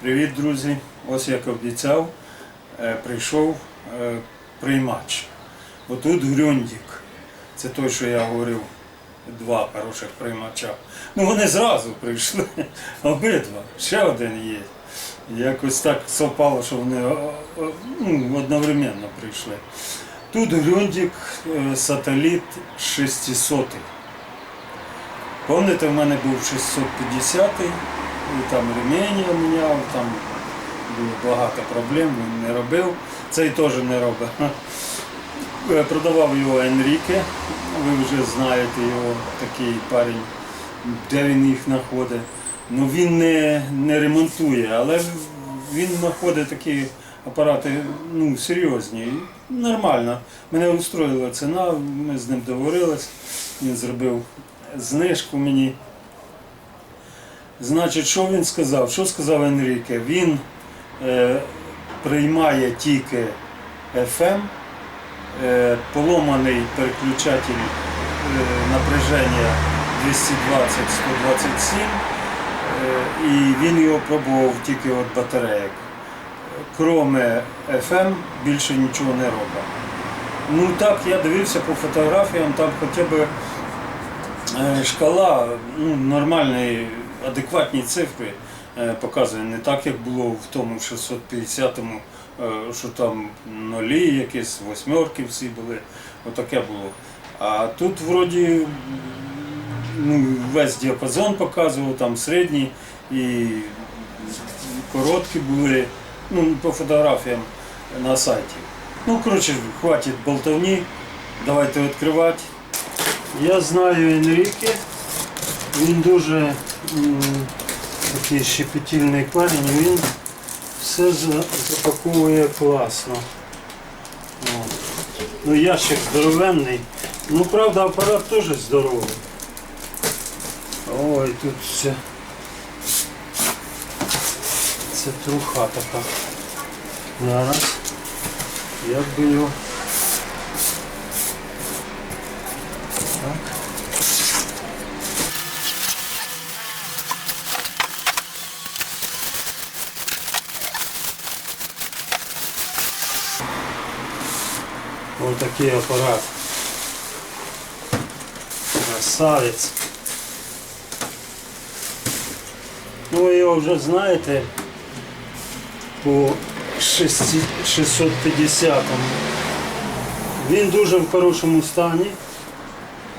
Привіт, друзі! Ось як обіцяв, е, прийшов е, приймач. Отут Грюндік. Це той, що я говорив, два хороших приймача. Ну вони зразу прийшли, обидва. Ще один є. Якось так совпало, що вони ну, одновременно прийшли. Тут Грюндік, е, сателіт 600. Помните, в мене був 650-й, і там ремені міняв, там було багато проблем, він не робив. Цей теж не робить. Е, Продавав його Енріке, ви вже знаєте його, такий парень, де він їх знаходить. Ну він не, не ремонтує, але він знаходить такі апарати ну, серйозні. Нормально. Мене устроїла ціна, ми з ним договорились, він зробив знижку мені. Значить, що він сказав? Що сказав Енріке? Він е, приймає тільки FM, е, поломаний переключатель е, напряження 220-127, е, і він його пробував тільки від батареїк. Кроме FM більше нічого не робить. Ну так, я дивився по фотографіям, там хоча б Е, шкала ну, нормальної, адекватні цифри е, показує. Не так, як було в тому 650-му, е, що там нулі, якісь восьмерки всі були. Отаке було. А тут вроді ну, весь діапазон показував, там середній і короткі були, ну, по фотографіям на сайті. Ну, коротше, хватить болтовні, давайте відкривати. Я знаю Енріке, він дуже такий щепетільний парень, він все за- запаковує класно. От. Ну, ящик здоровенний. Ну, правда, апарат теж здоровий. Ой, тут все. Це труха така. Зараз. Як би його. Так. Ось такий апарат. Красавець. Ну ви його вже знаєте по 650 Він дуже в хорошому стані.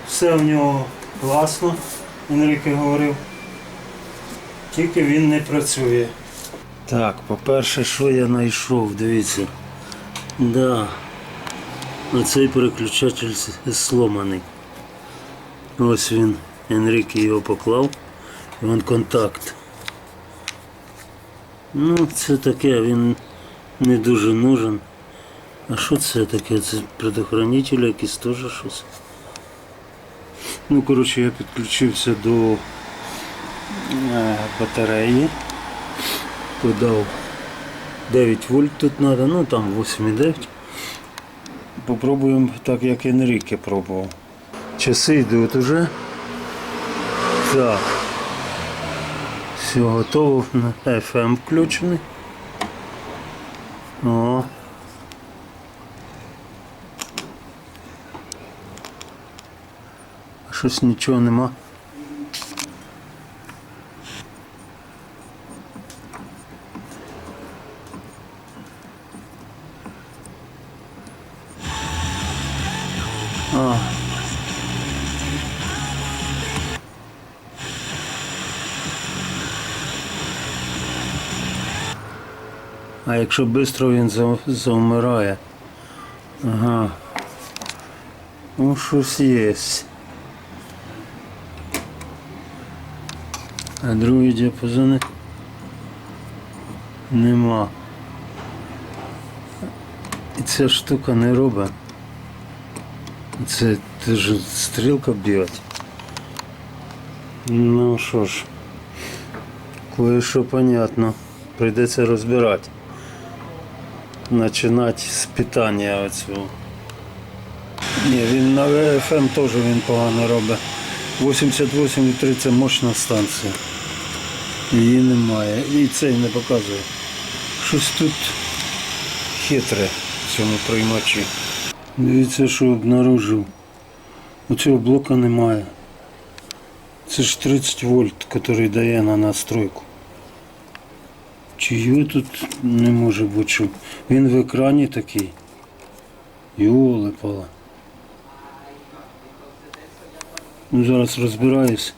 Все в нього класно, Енрике говорив. Тільки він не працює. Так, по-перше, що я знайшов, дивіться. Да. Оцей переключатель с- сломаний. Ось він. Енрике його поклав. І вон контакт. Ну, це таке, він не дуже нужен. А що це таке? Це предохранитель якийсь теж щось. Ну, коротше, я підключився до е, батареї. Подав 9 вольт тут треба, ну там 8,9. Попробуємо так, як Енріке пробував. Часи йдуть уже. Так. Все готово. FM включений. О. Щось нічого нема. Якщо швидко він за- завмирає. Ага. Ну, щось є. А другі діапазони нема. І ця штука не робить. Це теж стрілка б'ють. Ну що ж, кое-що понятно. Прийдеться розбирати. Починати з питання оцього. Ні, він на FM теж він погано робить. 88,3 це мощна станція. Її немає. І цей не показує. Щось тут хитре в цьому приймачі. Дивіться, що обнаружив. Оцього блока немає. Це ж 30 вольт, який дає на настройку. Чи тут не може бути, щоб він в екрані такий. Йоли пала. Ну, зараз розбираюсь.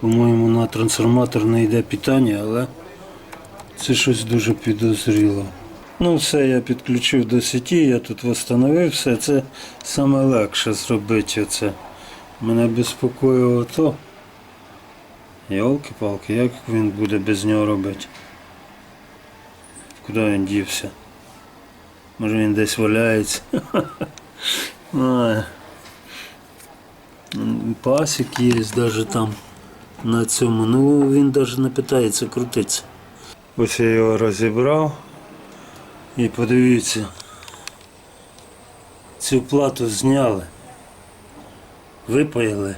По-моєму, на трансформатор не йде питання, але це щось дуже підозріло. Ну, все, я підключив до сеті, я тут встановив все. Це саме легше зробити оце. Мене безпокоїло то. Йолки-палки, як він буде без нього робити? Куди він дівся? Може він десь валяється. Пасік є навіть там на цьому. Ну він навіть не питається крутитися. Ось я його розібрав. І подивіться. Цю плату зняли. Випаяли.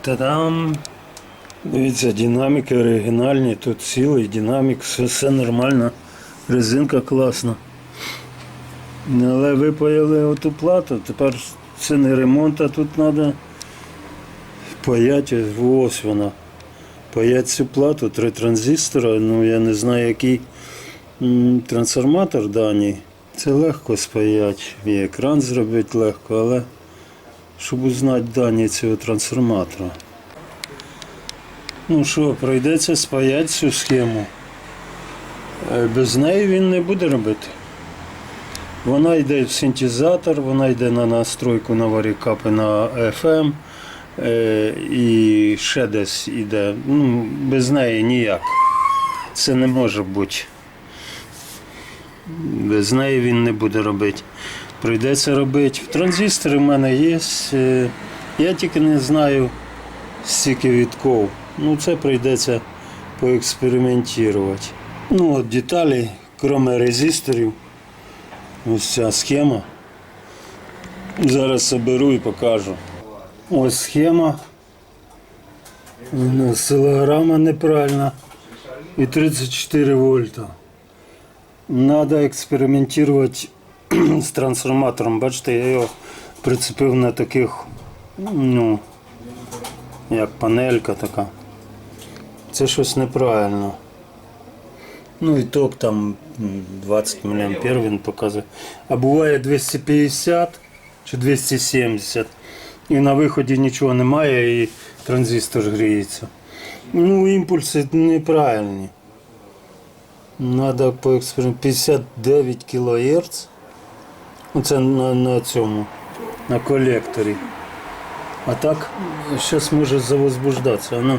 Та-дам! Дивіться, динаміки оригінальні, тут цілий динамік, все, все нормально. Резинка класна. Ну, Але випаяли оту плату, тепер це не ремонт, а тут треба паяти, ось вона. Паять цю плату, три транзистора, ну я не знаю який трансформатор даний. Це легко спаяти, і екран зробити легко, але щоб узнати дані цього трансформатора. Ну що, пройдеться спаяти цю схему. Е, Без неї він не буде робити. Вона йде в синтезатор, вона йде на настройку на варікапи на FM е, і ще десь йде. Ну, без неї ніяк. Це не може бути. Без неї він не буде робити. Прийдеться робити. Транзистори в мене є. е, Я тільки не знаю стільки відков. Ну це прийдеться поекспериментувати. Ну от деталі, крім резисторів. Ось ця схема. Зараз соберу і покажу. Ось схема. Ну, Силограма неправильна. І 34 вольта. Надо експериментувати з трансформатором. Бачите, я його прицепив на таких, ну, як панелька така. Це щось неправильно. Ну і ток там 20 мА він показує. А буває 250 чи 270. І на виході нічого немає і транзистор гріється. Ну, імпульси неправильні. Надо поекспериментувати. 59 кГц. Оце на, на цьому, на колекторі. А так, зараз може завозбуждатися. Ну,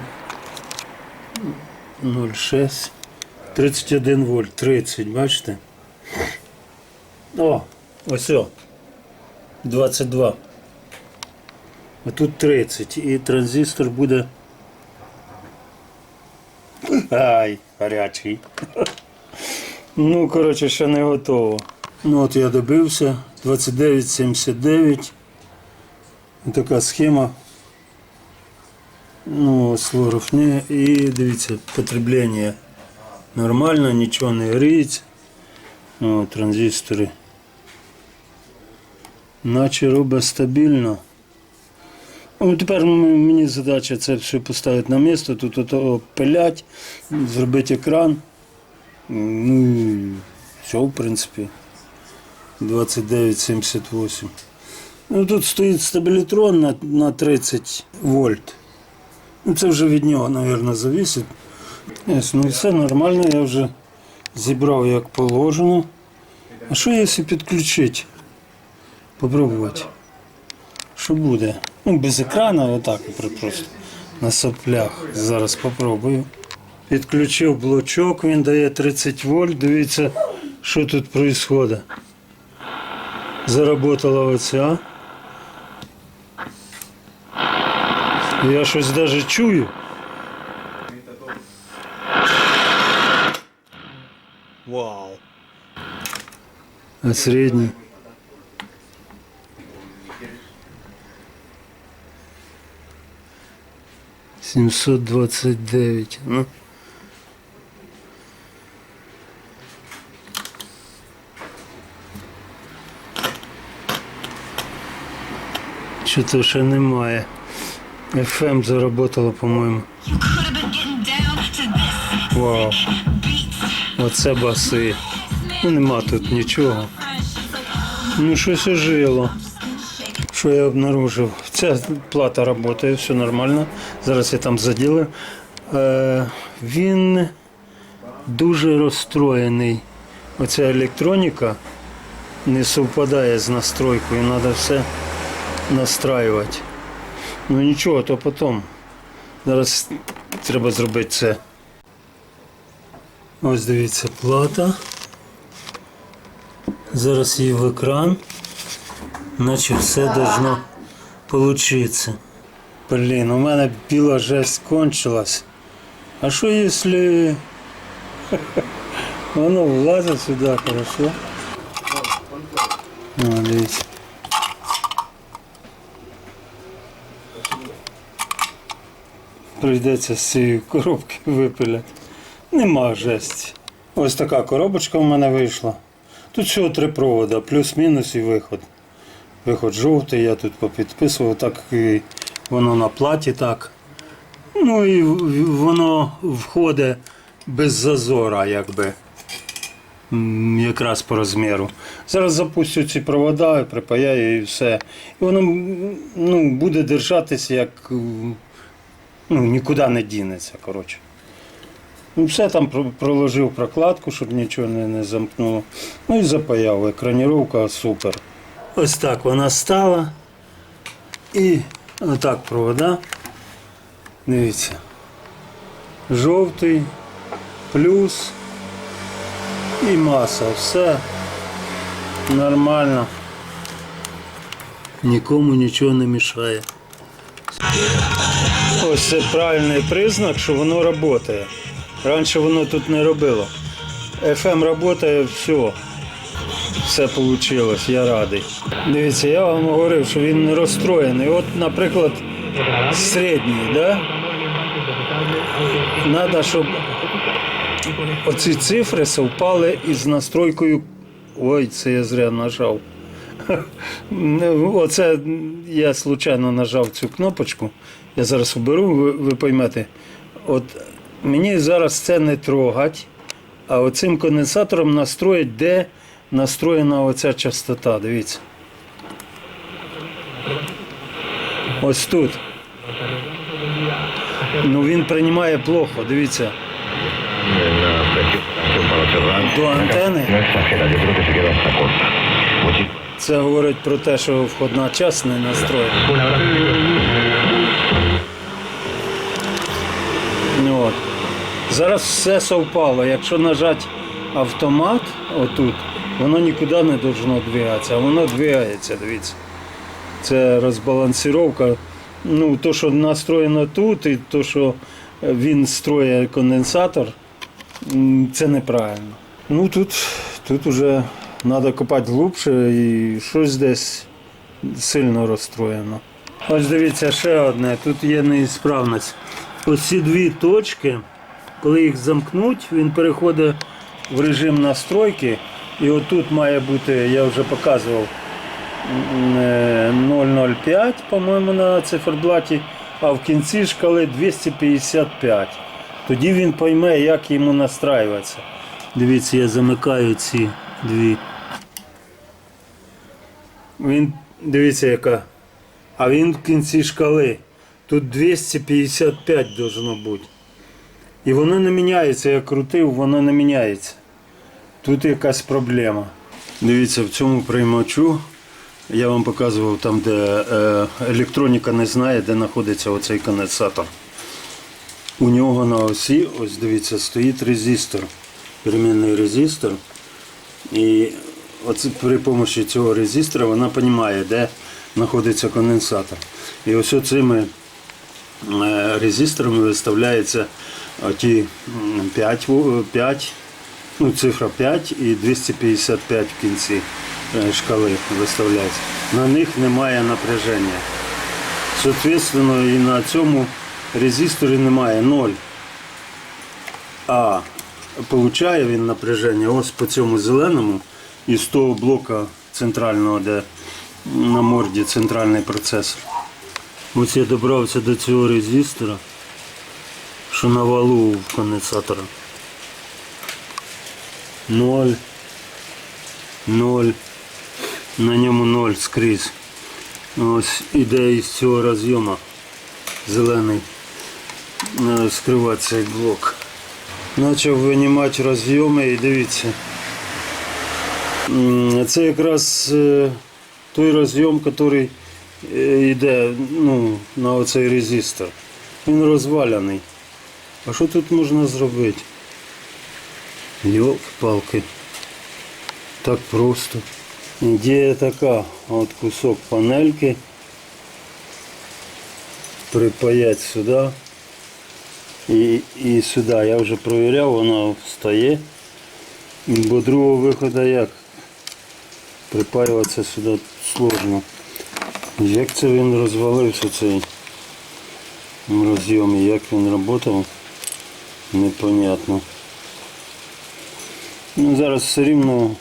0,6. 31 вольт, 30, бачите? О, ось о. 22. А тут 30. І транзистор буде. Ай, гарячий. Ну, коротше, ще не готово. Ну от я добився. 29,79. Така схема. Ну, слоров не. І дивіться, потреблення нормально, нічого не гріється. О, транзистори. Наче робить стабільно. Ну, тепер мені задача це все поставити на місце, тут пилять, зробити екран. Ну, все, в принципі. 29,78. Ну, тут стоїть стабілітрон на, на 30 вольт. Ну, це вже від нього, мабуть, зависить. Ну і все нормально, я вже зібрав як положено. А що якщо підключити? Попробувати. Що буде? Ну, без екрану, отак просто на соплях. Зараз попробую. Підключив блочок, він дає 30 вольт. Дивіться, що тут відбувається. Заработала оця. Я щось навіть чую. Вау. А средний? 729. Ну. Що то ще немає. FM заработало, по-моєму. Вау. Оце баси. Ну нема тут нічого. Ну щось ожило. Що я обнаружив? Ця плата працює, все нормально. Зараз я там заділив. Е, він дуже розстроєний. Оця електроніка не совпадає з настройкою, треба все настраювати. Ну нічого, то потім. Зараз треба зробити це. Ось дивіться, плата. Зараз її в екран. Наче все должно получиться. Блін, у мене біла жесть кончилась. А що якщо воно влазить сюди, хорошо? О, дивіться. Прийдеться з цієї коробки випиляти. Нема жесті. Ось така коробочка в мене вийшла. Тут всього три провода, плюс-мінус і виход. Виход жовтий, я тут попідписував, так і воно на платі так. Ну і воно входить без зазора, якби. Якраз по розміру. Зараз запустю ці провода, припаяю і все. І воно ну, буде держатися як ну, нікуди не дінеться. коротше. Ну, все там про- проложив прокладку, щоб нічого не, не замкнуло. Ну і запаяв. Екраніровка супер. Ось так вона стала. І отак провода. Дивіться. Жовтий, плюс і маса. Все нормально. Нікому нічого не мішає. Ось це правильний признак, що воно працює. Раніше воно тут не робило. FM працює, все. Все вийшло, я радий. Дивіться, я вам говорив, що він не розстроєний. От, наприклад, середній, да? Треба, щоб оці цифри совпали із настройкою. Ой, це я зря нажав. Оце я случайно нажав цю кнопочку. Я зараз уберу, ви, ви поймете. От мені зараз це не трогать, а оцим конденсатором настроїть, де настроєна оця частота. Дивіться. Ось тут. Ну він приймає плохо, дивіться. До антени. Це говорить про те, що входна час не настроєна. Зараз все совпало. Якщо нажати автомат отут, воно нікуди не должно двигатися, а воно двигається, дивіться. Це розбалансировка. Ну, то, що настроєно тут, і то, що він строє конденсатор, це неправильно. Ну тут, тут вже треба копати глибше і щось десь сильно розстроєно. Ось дивіться ще одне, тут є неісправність. Ось ці дві точки, коли їх замкнуть, він переходить в режим настройки. І отут має бути, я вже показував, е, 0,05, по-моєму, на циферблаті, а в кінці шкали 255. Тоді він пойме, як йому настраюватися. Дивіться, я замикаю ці дві. Він, дивіться, яка. А він в кінці шкали. Тут 255 должно бути. І воно не міняється. Я крутив, воно не міняється. Тут якась проблема. Дивіться, в цьому приймачу я вам показував там, де е, електроніка не знає, де знаходиться оцей конденсатор. У нього на осі, ось дивіться, стоїть резистор, перемінний резистор. І оце при допомогі цього резистора вона розуміє, де знаходиться конденсатор. І ось цими е, резисторами виставляється ті 5, 5 ну, цифра 5 і 255 в кінці е, шкали виставляється. На них немає напряження. Соответственно, і на цьому резисторів немає, ноль. А получає він напряження ось по цьому зеленому із того блока центрального, де на морді центральний процесор. Ось я добрався до цього резистора, що на валу в конденсатора. Ноль. Ноль. На ньому ноль скрізь. Ось іде із цього розйома зелений е, скривати цей блок. Почав винімати розйоми і дивіться. Це якраз е, той розйом, який е, йде ну, на оцей резистор. Він розваляний. А що тут можна зробити? Йолки-палки. Так просто. Ідея така, от кусок панельки припаять сюди і, і сюди. Я вже провіряв, воно встає. Бо другого виходу як? Припаюватися сюди сложно. Як це він розвалився цей розйом і як він працював, Непонятно. Ну, зараз все рівно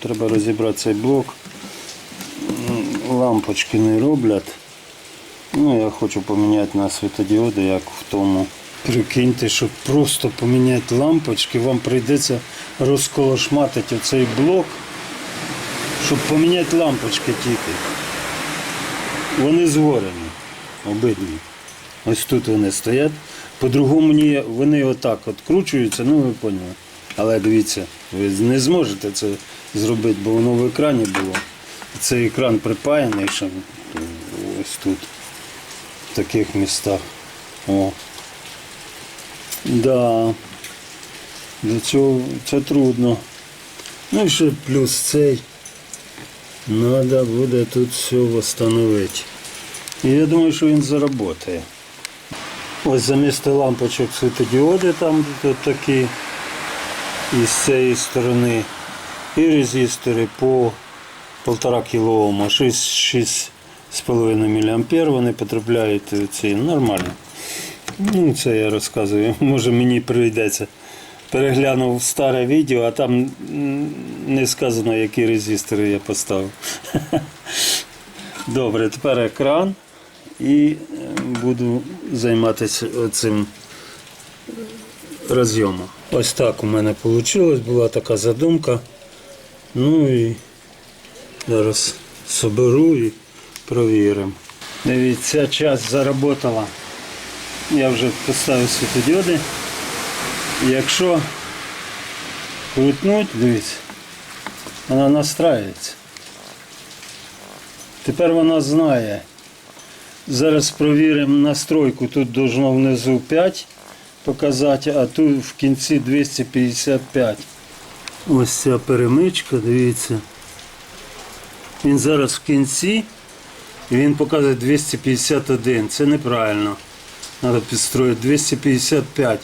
треба розібрати цей блок. Лампочки не роблять. Ну, я хочу поміняти на світодіоди, як в тому. Прикиньте, щоб просто поміняти лампочки, вам прийдеться розколошматити оцей блок, щоб поміняти лампочки тільки. Вони згорені, обидві. Ось тут вони стоять. По-другому ні, вони отак от кручуються, ну ви поняли. Але дивіться, ви не зможете це зробити, бо воно в екрані було. Цей екран припаяний ще ось тут, в таких містах. О. Да. Для цього це трудно. Ну і ще плюс цей. Надо буде тут все встановити. І я думаю, що він заработає. Ось замість лампочок світодіоди там такі і з цієї сторони. І резистори по 1,5 кОм, 6,5 мА вони потрапляють ці нормально. Ну, це я розказую. Може мені прийдеться. Переглянув старе відео, а там не сказано, які резистори я поставив. Добре, тепер екран і е, буду займатися цим розйомом. Ось так у мене вийшло, була така задумка. Ну і зараз соберу і провіримо. Дивіться, час заработала. Я вже поставив світодіоди. Якщо крутнуть, дивіться, вона настраюється. Тепер вона знає. Зараз провіримо настройку. Тут должно внизу 5 показати, а тут в кінці 255. Ось ця перемичка, дивіться. Він зараз в кінці і він показує 251. Це неправильно. Треба підстроїти 255.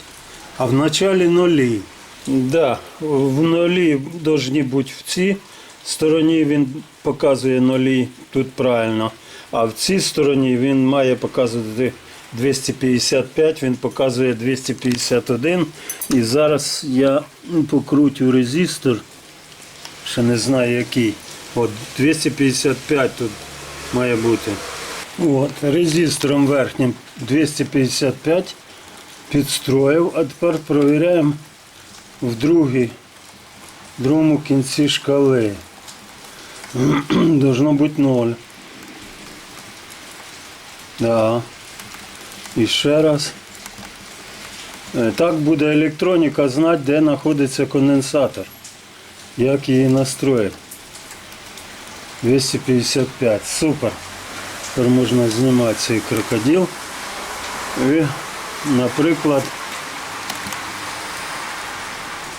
А в началі нулі. Да, в нулі повинні бути в цій стороні він показує нулі, тут правильно. А в цій стороні він має показувати 255, він показує 251. І зараз я покрутю резистор. Ще не знаю який. От 255 тут має бути. От, резистором верхнім 255 підстроїв, а тепер провіряємо в другій, другому кінці шкали. Должно бути 0. Да. І раз. Е, Так буде електроніка знати, де знаходиться конденсатор. Як її настроїти. 255. Супер. Тепер можна знімати цей крокодил. І, наприклад,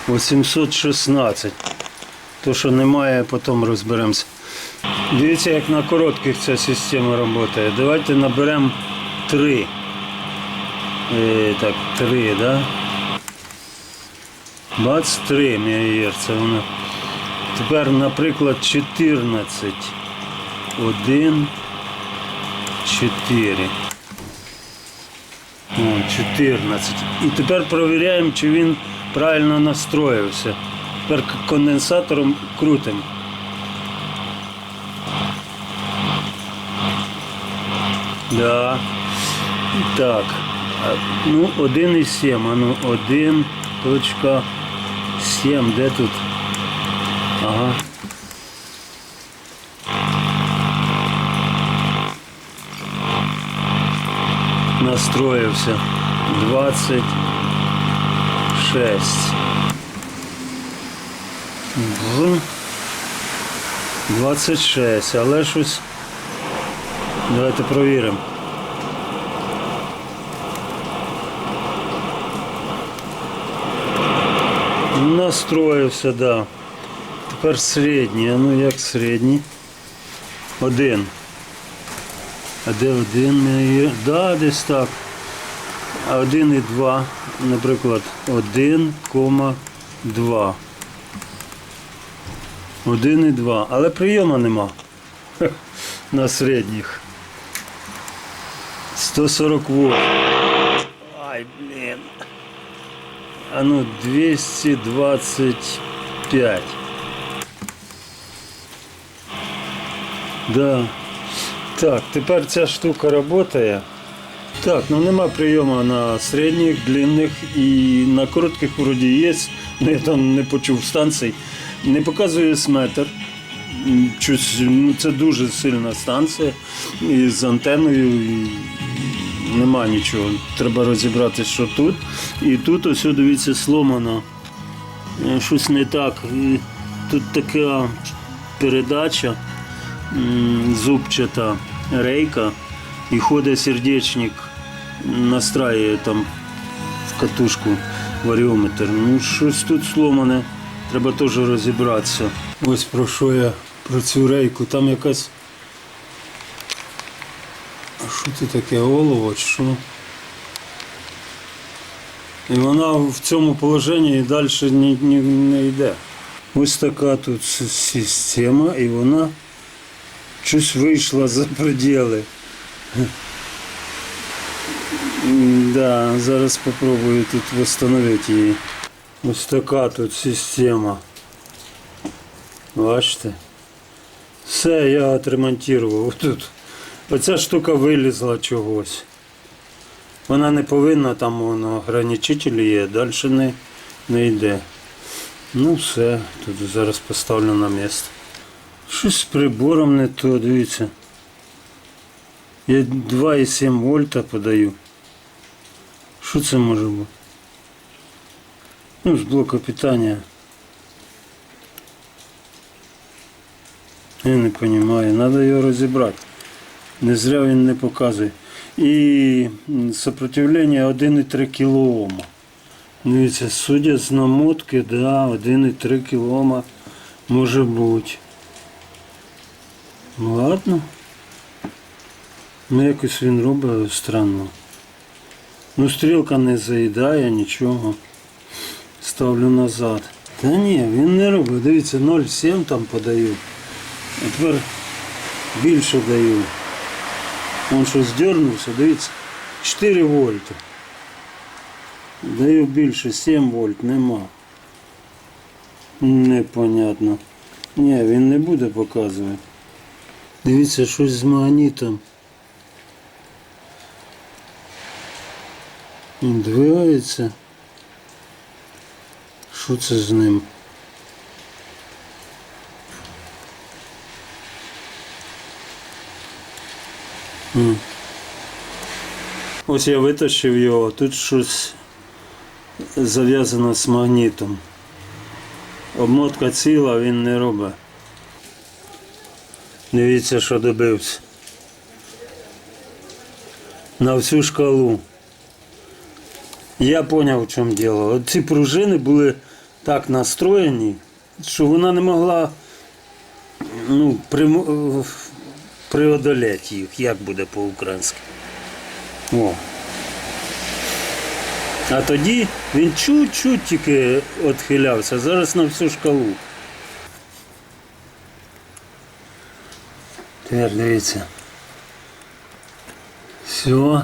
816. То, що немає, потім розберемося. Дивіться, як на коротких ця система працює. Давайте наберемо 3. Е, так, 3, да? 23 МГц. Воно. Тепер, наприклад, 14. 1, 4. О, 14. І тепер перевіряємо, чи він правильно настроївся. Тепер конденсатором крутимо. Да. Так. Ну, 1,7. А ну, 1 точка 7. Де тут? Ага. Настроївся. 26. Бр. 26, але щось. Давайте провіримо. Настроївся, да. Тепер середній. А ну як середній? Один. А де один? Да, десь так. А один і два, наприклад, 1,2. 1 і 2. Але прийому нема. На середніх. 148. Ай, блін. А ну 225. Да. Так, тепер ця штука працює. Так, ну нема прийому на середніх, длинних і на коротких вроді є. Ну, я там не почув станцій. Не показує сметр. М, ну, це дуже сильна станція і з антеною. І нема нічого. Треба розібрати, що тут. І тут ось дивіться сломано. Е, Щось не так. Тут така передача зубчата рейка і ходить сердечник, настраює там в катушку варіометр. Ну, щось тут сломане, треба теж розібратися. Ось про що я про цю рейку. Там якась. А що це таке олово? чи Що? І вона в цьому положенні і далі ні, ні, не йде. Ось така тут с- система, і вона щось вийшла за пределы. М, Да, зараз спробую тут встановити її. Ось така тут система. Бачите? Все, я отремонтував тут. Оця штука вилізла чогось. Вона не повинна, там воно ограничитель є, далі не, не йде. Ну все, тут зараз поставлю на місце. Щось з прибором не то, дивіться. Я 2,7 вольта подаю. Що це може бути? Ну, з блоку питання. Я не розумію, треба його розібрати. Не зря він не показує. І сопротивлення 1,3 кОм. Дивіться, судя з намотки, да, 1,3 кОм може бути. Ну, Ладно. Ну якось він робить странно. Ну стрілка не заїдає, нічого. Ставлю назад. Та ні, він не робить. Дивіться, 0,7 там подаю. А тепер більше даю. Он що здернувся, дивіться. 4 вольта. Даю більше, 7 вольт, нема. Непонятно. Ні, він не буде показувати. Дивіться, щось з магнітом. Двигається. Що це з ним? Ось я витащив його, тут щось зав'язано з магнітом. Обмотка ціла, він не робить. Дивіться, що добився. На всю шкалу. Я зрозумів, в чому діло. Ці пружини були так настроєні, що вона не могла ну, примо- преодолeti їх, як буде по-українськи. А тоді він чуть-чуть тільки відхилявся, зараз на всю шкалу. Тепер дивіться. Все.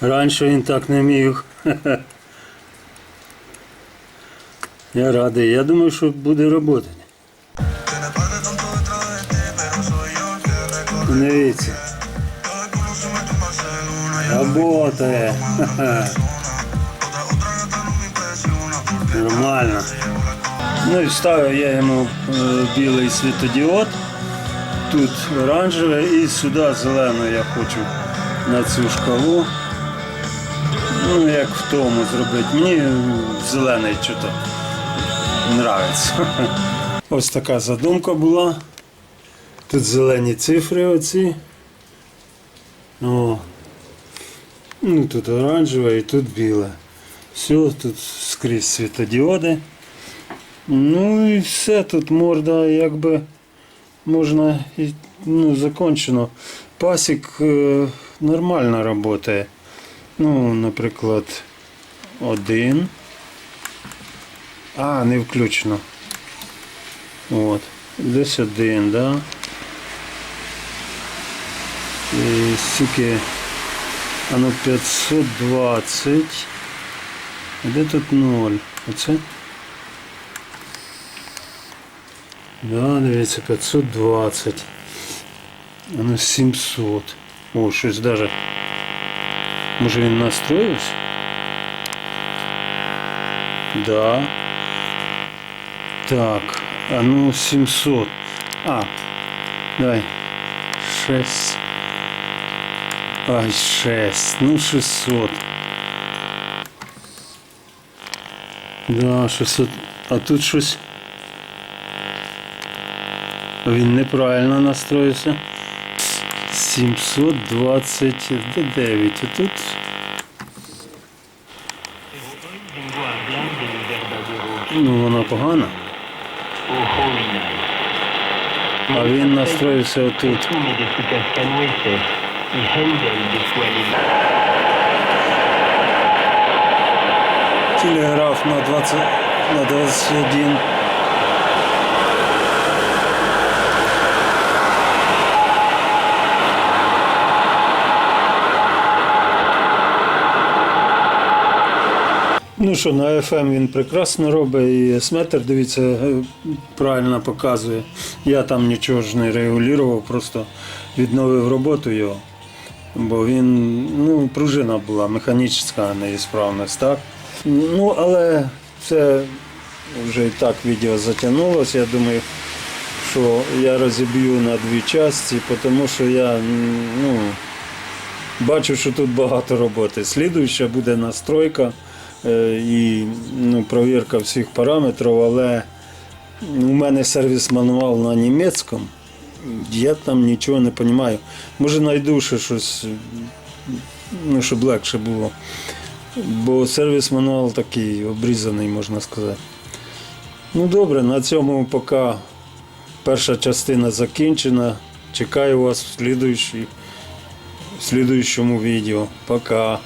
Раніше він так не міг. Я радий. Я думаю, що буде роботи. Дивіться. Работає. Нормально. Ну і вставив я йому е, білий світодіод. Тут оранжеве і сюди зелене я хочу на цю шкалу. Ну, як в тому зробити. Мені зелений чого нравиться. Ось така задумка була. Тут зелені цифри оці. О. Ну, тут оранжеве і тут біле. Все, тут скрізь світодіоди. Ну і все, тут морда якби можна і ну, закончено. Пасік е, нормально працює. Ну, наприклад, один. А, не включено. От. Десь один, да? І стільки. А ну 520. А де тут 0? Оце? Да, дивіться, 520. А ну 700. О, щось даже. Може він настроївся? Да. Так, а ну 700. А, давай. 6. Ай, 6. Ну 600. Да, 600. А тут щось. Він неправильно настроївся. 729. А тут. Ну, вона погана. А він настроївся отут. Y Händel de su. Телеграф на 20, на 21. Ну що, на FM він прекрасно робить і есметр, дивіться, е, правильно показує. Я там нічого ж не регулював, просто відновив роботу його. Бо він, ну, пружина була механічна неісправність, так? Ну, але це вже і так відео затягнулося. Я думаю, що я розіб'ю на дві частини, тому що я ну, бачу, що тут багато роботи. Слідуюча буде настройка е, і ну, провірка всіх параметрів, але у мене сервіс-мануал на німецькому. Я там нічого не розумію. Може знайду ще щось, ну, щоб легше було. Бо сервіс-мануал такий обрізаний, можна сказати. Ну добре, на цьому поки перша частина закінчена. Чекаю вас в слідуючому відео. Пока.